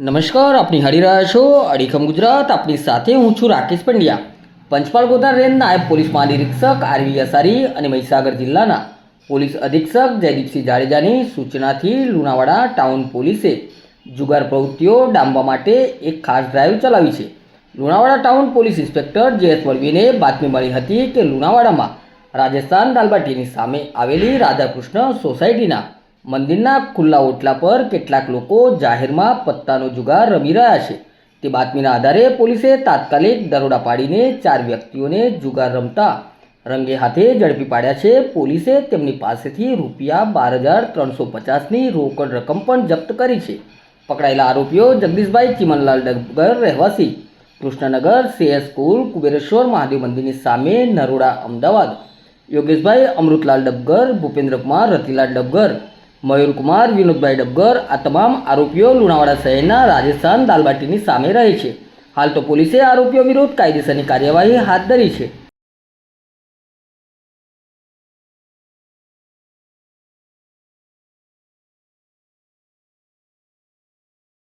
નમસ્કાર, આપની હરી રહ્યા છો અડીખમ ગુજરાત. આપની સાથે હું છું રાકેશ પંડ્યા. પંચપાલ ગોધા રેન્જ નાયબ પોલીસ મહાનિરીક્ષક આરવી અસારી અને મહીસાગર જિલ્લાના પોલીસ અધિક્ષક જયદીપસિંહ જાડેજાની સૂચનાથી લુણાવાડા ટાઉન પોલીસે જુગાર પ્રવૃત્તિઓ ડામવા માટે એક ખાસ ડ્રાઈવ ચલાવી છે. Lunawada town police inspector Jayesh વળવીને બાતમી મળી હતી કે લુણાવાડામાં રાજસ્થાન દાલબાટીની સામે આવેલી રાધાકૃષ્ણ સોસાયટીના મંદિરના ખુલ્લા ઓટલા પર કેટલાક લોકો જાહેરમાં પત્તાનો જુગાર રમી રહ્યા છે. તે બાતમીના આધારે પોલીસે તાત્કાલિક દરોડા પાડીને ચાર વ્યક્તિઓને જુગાર રમતા રંગે હાથે ઝડપી પાડ્યા છે. પોલીસે તેમની પાસેથી રૂપિયા બાર હજાર ત્રણસો પચાસની રોકડ રકમ પણ જપ્ત કરી છે. પકડાયેલા આરોપીઓ જગદીશભાઈ ચિમનલાલ ડગર રહેવાસી, કૃષ્ણનગર સીએસ સ્કૂલ, કુબેરેશ્વર મહાદેવ મંદિરની સામે નરોડા, અમદાવાદ. યોગેશભાઈ અમૃતલાલ ડબગર ભૂપેન્દ્ર કુમાર, રતિલાલ ડબગર મયુરકુમાર, વિનોદભાઈ ડબગર આ તમામ આરોપીઓ લુણાવાડા શહેરના રાજસ્થાન દાલબાટીની સામે રહે છે. હાલ તો પોલીસે આરોપીઓ વિરુદ્ધ કાયદેસરની કાર્યવાહી હાથ ધરી છે.